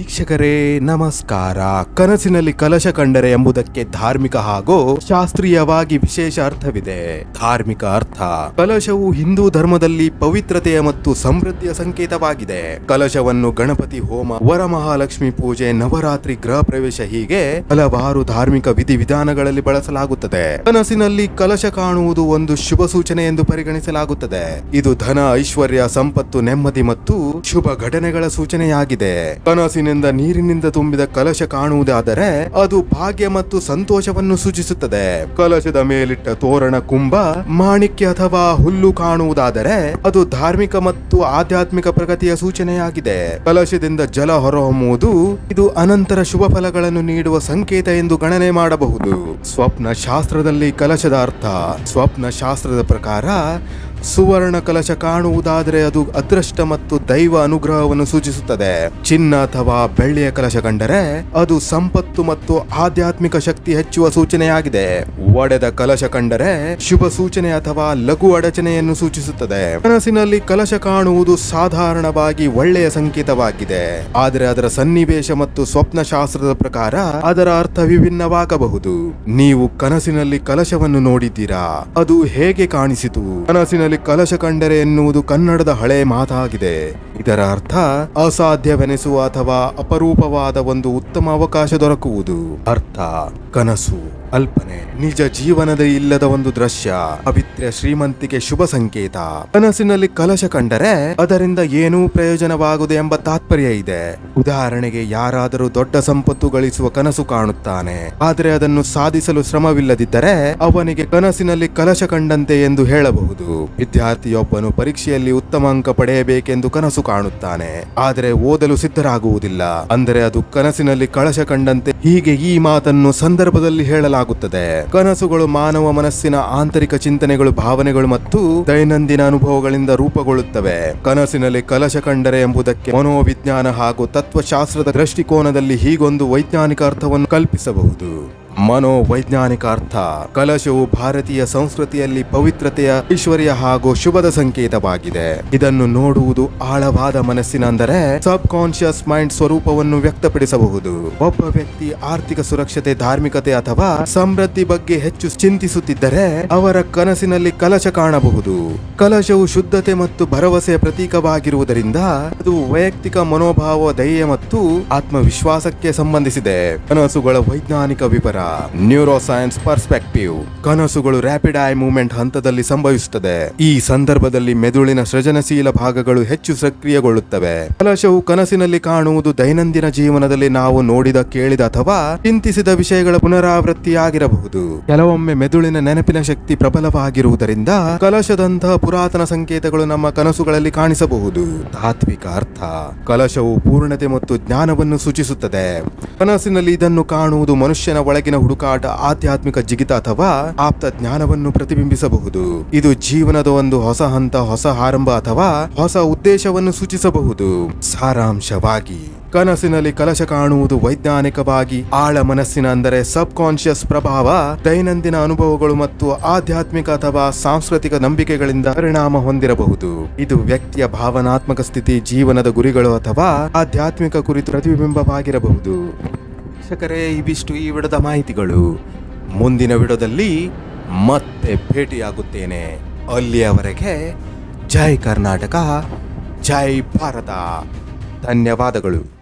ವೀಕ್ಷಕರೇ, ನಮಸ್ಕಾರ. ಕನಸಿನಲ್ಲಿ ಕಲಶ ಕಂಡರೆ ಎಂಬುದಕ್ಕೆ ಧಾರ್ಮಿಕ ಹಾಗೂ ಶಾಸ್ತ್ರೀಯವಾಗಿ ವಿಶೇಷ ಅರ್ಥವಿದೆ. ಧಾರ್ಮಿಕ ಅರ್ಥ. ಕಲಶವು ಹಿಂದೂ ಧರ್ಮದಲ್ಲಿ ಪವಿತ್ರತೆಯ ಮತ್ತು ಸಮೃದ್ಧಿಯ ಸಂಕೇತವಾಗಿದೆ. ಕಲಶವನ್ನು ಗಣಪತಿ ಹೋಮ, ವರಮಹಾಲಕ್ಷ್ಮಿ ಪೂಜೆ, ನವರಾತ್ರಿ, ಗೃಹ ಪ್ರವೇಶ ಹೀಗೆ ಹಲವಾರು ಧಾರ್ಮಿಕ ವಿಧಿವಿಧಾನಗಳಲ್ಲಿ ಬಳಸಲಾಗುತ್ತದೆ. ಕನಸಿನಲ್ಲಿ ಕಲಶ ಕಾಣುವುದು ಒಂದು ಶುಭ ಸೂಚನೆ ಎಂದು ಪರಿಗಣಿಸಲಾಗುತ್ತದೆ. ಇದು ಧನ, ಐಶ್ವರ್ಯ, ಸಂಪತ್ತು, ನೆಮ್ಮದಿ ಮತ್ತು ಶುಭ ಘಟನೆಗಳ ಸೂಚನೆಯಾಗಿದೆ. ಕನಸಿನಿಂದ ನೀರಿನಿಂದ ತುಂಬಿದ ಕಲಶ ಕಾಣುವುದಾದರೆ ಅದು ಭಾಗ್ಯ ಮತ್ತು ಸಂತೋಷವನ್ನು ಸೂಚಿಸುತ್ತದೆ. ಕಲಶದ ಮೇಲಿಟ್ಟ ತೋರಣ ಕುಂಭ ಮಾಣಿಕ್ಯ ಅಥವಾ ಹುಲ್ಲು ಕಾಣುವುದಾದರೆ ಅದು ಧಾರ್ಮಿಕ ಮತ್ತು ಆಧ್ಯಾತ್ಮಿಕ ಪ್ರಗತಿಯ ಸೂಚನೆಯಾಗಿದೆ. ಕಲಶದಿಂದ ಜಲ ಹೊರಹೊಮ್ಮುವುದು ಇದು ಅನಂತರ ಶುಭ ಫಲಗಳನ್ನು ನೀಡುವ ಸಂಕೇತ ಎಂದು ಗಣನೆ ಮಾಡಬಹುದು. ಸ್ವಪ್ನ ಶಾಸ್ತ್ರದಲ್ಲಿ ಕಲಶದ ಅರ್ಥ ಸ್ವಪ್ನ ಶಾಸ್ತ್ರದ ಪ್ರಕಾರ ಸುವರ್ಣ ಕಲಶ ಕಾಣುವುದಾದರೆ ಅದು ಅದೃಷ್ಟ ಮತ್ತು ದೈವ ಅನುಗ್ರಹವನ್ನು ಸೂಚಿಸುತ್ತದೆ. ಚಿನ್ನ ಅಥವಾ ಬೆಳ್ಳಿಯ ಕಲಶ ಕಂಡರೆ ಅದು ಸಂಪತ್ತು ಮತ್ತು ಆಧ್ಯಾತ್ಮಿಕ ಶಕ್ತಿ ಹೆಚ್ಚುವ ಸೂಚನೆಯಾಗಿದೆ. ಒಡೆದ ಕಲಶ ಕಂಡರೆ ಶುಭ ಸೂಚನೆ ಅಥವಾ ಲಘು ಅಡಚಣೆಯನ್ನು ಸೂಚಿಸುತ್ತದೆ. ಕನಸಿನಲ್ಲಿ ಕಲಶ ಕಾಣುವುದು ಸಾಧಾರಣವಾಗಿ ಒಳ್ಳೆಯ ಸಂಕೇತವಾಗಿದೆ. ಆದರೆ ಅದರ ಸನ್ನಿವೇಶ ಮತ್ತು ಸ್ವಪ್ನ ಶಾಸ್ತ್ರದ ಪ್ರಕಾರ ಅದರ ಅರ್ಥ ವಿಭಿನ್ನವಾಗಬಹುದು. ನೀವು ಕನಸಿನಲ್ಲಿ ಕಲಶವನ್ನು ನೋಡಿದ್ದೀರಾ? ಅದು ಹೇಗೆ ಕಾಣಿಸಿತು? ಕನಸಿನಲ್ಲಿ ಕಲಶ ಕಂಡರೆ ಎನ್ನುವುದು ಕನ್ನಡದ ಹಳೆ ಮಾತಾಗಿದೆ. ಇದರ ಅರ್ಥ ಅಸಾಧ್ಯವೆನಿಸುವ ಅಥವಾ ಅಪರೂಪವಾದ ಒಂದು ಉತ್ತಮ ಅವಕಾಶ ದೊರಕುವುದು. ಅರ್ಥ ಕನಸು. ಕಲ್ಪನೆ ನಿಜ ಜೀವನದ ಇಲ್ಲದ ಒಂದು ದೃಶ್ಯ. ಪವಿತ್ರ ಶ್ರೀಮಂತಿಗೆ ಶುಭ ಸಂಕೇತ. ಕನಸಿನಲ್ಲಿ ಕಲಶ ಕಂಡರೆ ಅದರಿಂದ ಏನೂ ಪ್ರಯೋಜನವಾಗುವುದು ಎಂಬ ತಾತ್ಪರ್ಯ ಇದೆ. ಉದಾಹರಣೆಗೆ ಯಾರಾದರೂ ದೊಡ್ಡ ಸಂಪತ್ತು ಗಳಿಸುವ ಕನಸು ಕಾಣುತ್ತಾನೆ. ಆದರೆ ಅದನ್ನು ಸಾಧಿಸಲು ಶ್ರಮವಿಲ್ಲದಿದ್ದರೆ ಅವನಿಗೆ ಕನಸಿನಲ್ಲಿ ಕಲಶ ಕಂಡಂತೆ ಎಂದು ಹೇಳಬಹುದು. ವಿದ್ಯಾರ್ಥಿಯೊಬ್ಬನು ಪರೀಕ್ಷೆಯಲ್ಲಿ ಉತ್ತಮ ಅಂಕ ಪಡೆಯಬೇಕೆಂದು ಕನಸು ಕಾಣುತ್ತಾನೆ. ಆದರೆ ಓದಲು ಸಿದ್ಧರಾಗುವುದಿಲ್ಲ. ಅಂದರೆ ಅದು ಕನಸಿನಲ್ಲಿ ಕಳಶ ಕಂಡಂತೆ ಹೀಗೆ ಈ ಮಾತನ್ನು ಸಂದರ್ಭದಲ್ಲಿ ಹೇಳಲಾಗುತ್ತದೆ. ಕನಸುಗಳು, ಮಾನವ ಮನಸ್ಸಿನ ಆಂತರಿಕ ಚಿಂತನೆಗಳು, ಭಾವನೆಗಳು ಮತ್ತು ದೈನಂದಿನ ಅನುಭವಗಳಿಂದ ರೂಪುಗೊಳ್ಳುತ್ತವೆ. ಕನಸಿನಲ್ಲಿ ಕಲಶ ಕಂಡರೆ ಎಂಬುದಕ್ಕೆ ಮನೋವಿಜ್ಞಾನ ಹಾಗೂ ತತ್ವಶಾಸ್ತ್ರದ ದೃಷ್ಟಿಕೋನದಲ್ಲಿ ಹೀಗೊಂದು ವೈಜ್ಞಾನಿಕ ಅರ್ಥವನ್ನು ಕಲ್ಪಿಸಬಹುದು. ಮನೋವೈಜ್ಞಾನಿಕ ಅರ್ಥ ಕಲಶವು ಭಾರತೀಯ ಸಂಸ್ಕೃತಿಯಲ್ಲಿ ಪವಿತ್ರತೆಯ, ಐಶ್ವರ್ಯ ಹಾಗೂ ಶುಭದ ಸಂಕೇತವಾಗಿದೆ. ಇದನ್ನು ನೋಡುವುದು ಆಳವಾದ ಮನಸ್ಸಿನ ಅಂದರೆ ಸಬ್ ಕಾನ್ಶಿಯಸ್ ಮೈಂಡ್ ಸ್ವರೂಪವನ್ನು ವ್ಯಕ್ತಪಡಿಸಬಹುದು. ಒಬ್ಬ ವ್ಯಕ್ತಿ ಆರ್ಥಿಕ ಸುರಕ್ಷತೆ, ಧಾರ್ಮಿಕತೆ ಅಥವಾ ಸಮೃದ್ಧಿ ಬಗ್ಗೆ ಹೆಚ್ಚು ಚಿಂತಿಸುತ್ತಿದ್ದರೆ ಅವರ ಕನಸಿನಲ್ಲಿ ಕಲಶ ಕಾಣಬಹುದು. ಕಲಶವು ಶುದ್ಧತೆ ಮತ್ತು ಭರವಸೆಯ ಪ್ರತೀಕವಾಗಿರುವುದರಿಂದ ಅದು ವೈಯಕ್ತಿಕ ಮನೋಭಾವ, ಧೈರ್ಯ ಮತ್ತು ಆತ್ಮವಿಶ್ವಾಸಕ್ಕೆ ಸಂಬಂಧಿಸಿದೆ. ಕನಸುಗಳ ವೈಜ್ಞಾನಿಕ ವಿವರ ನ್ಯೂರೋ ಸೈನ್ಸ್ ಪರ್ಸ್ಪೆಕ್ಟಿವ್ ಕನಸುಗಳು ರ್ಯಾಪಿಡ್ ಐ ಮೂವ್ಮೆಂಟ್ ಹಂತದಲ್ಲಿ ಸಂಭವಿಸುತ್ತದೆ. ಈ ಸಂದರ್ಭದಲ್ಲಿ ಮೆದುಳಿನ ಸೃಜನಶೀಲ ಭಾಗಗಳು ಹೆಚ್ಚು ಸಕ್ರಿಯಗೊಳ್ಳುತ್ತವೆ. ಕಲಶವು ಕನಸಿನಲ್ಲಿ ಕಾಣುವುದು ದೈನಂದಿನ ಜೀವನದಲ್ಲಿ ನಾವು ನೋಡಿದ, ಕೇಳಿದ ಅಥವಾ ಚಿಂತಿಸಿದ ವಿಷಯಗಳ ಪುನರಾವೃತ್ತಿಯಾಗಿರಬಹುದು. ಕೆಲವೊಮ್ಮೆ ಮೆದುಳಿನ ನೆನಪಿನ ಶಕ್ತಿ ಪ್ರಬಲವಾಗಿರುವುದರಿಂದ ಕಲಶದಂತಹ ಪುರಾತನ ಸಂಕೇತಗಳು ನಮ್ಮ ಕನಸುಗಳಲ್ಲಿ ಕಾಣಿಸಬಹುದು. ತಾತ್ವಿಕ ಅರ್ಥ. ಕಲಶವು ಪೂರ್ಣತೆ ಮತ್ತು ಜ್ಞಾನವನ್ನು ಸೂಚಿಸುತ್ತದೆ. ಕನಸಿನಲ್ಲಿ ಇದನ್ನು ಕಾಣುವುದು ಮನುಷ್ಯನ ಒಳಗಿನ ಹುಡುಕಾಟ, ಆಧ್ಯಾತ್ಮಿಕ ಜಿಗಿತ ಅಥವಾ ಆಪ್ತ ಜ್ಞಾನವನ್ನು ಪ್ರತಿಬಿಂಬಿಸಬಹುದು. ಇದು ಜೀವನದ ಒಂದು ಹೊಸ ಹಂತ, ಹೊಸ ಆರಂಭ ಅಥವಾ ಹೊಸ ಉದ್ದೇಶವನ್ನು ಸೂಚಿಸಬಹುದು. ಸಾರಾಂಶವಾಗಿ, ಕನಸಿನಲ್ಲಿ ಕಲಶ ಕಾಣುವುದು ವೈಜ್ಞಾನಿಕವಾಗಿ ಆಳ ಮನಸ್ಸಿನ ಅಂದರೆ ಸಬ್ ಕಾನ್ಶಿಯಸ್ ಪ್ರಭಾವ, ದೈನಂದಿನ ಅನುಭವಗಳು ಮತ್ತು ಆಧ್ಯಾತ್ಮಿಕ ಅಥವಾ ಸಾಂಸ್ಕೃತಿಕ ನಂಬಿಕೆಗಳಿಂದ ಪರಿಣಾಮ ಹೊಂದಿರಬಹುದು. ಇದು ವ್ಯಕ್ತಿಯ ಭಾವನಾತ್ಮಕ ಸ್ಥಿತಿ, ಜೀವನದ ಗುರಿಗಳು ಅಥವಾ ಆಧ್ಯಾತ್ಮಿಕ ಕುರಿತು ಪ್ರತಿಬಿಂಬವಾಗಿರಬಹುದು. ವೀಕ್ಷಕರೇ, ಇವಿಷ್ಟು ಈ ವಿಡದ ಮಾಹಿತಿಗಳು. ಮುಂದಿನ ವಿಡದಲ್ಲಿ ಮತ್ತೆ ಭೇಟಿಯಾಗುತ್ತೇನೆ. ಅಲ್ಲಿಯವರೆಗೆ ಜೈ ಕರ್ನಾಟಕ, ಜೈ ಭಾರತ. ಧನ್ಯವಾದಗಳು.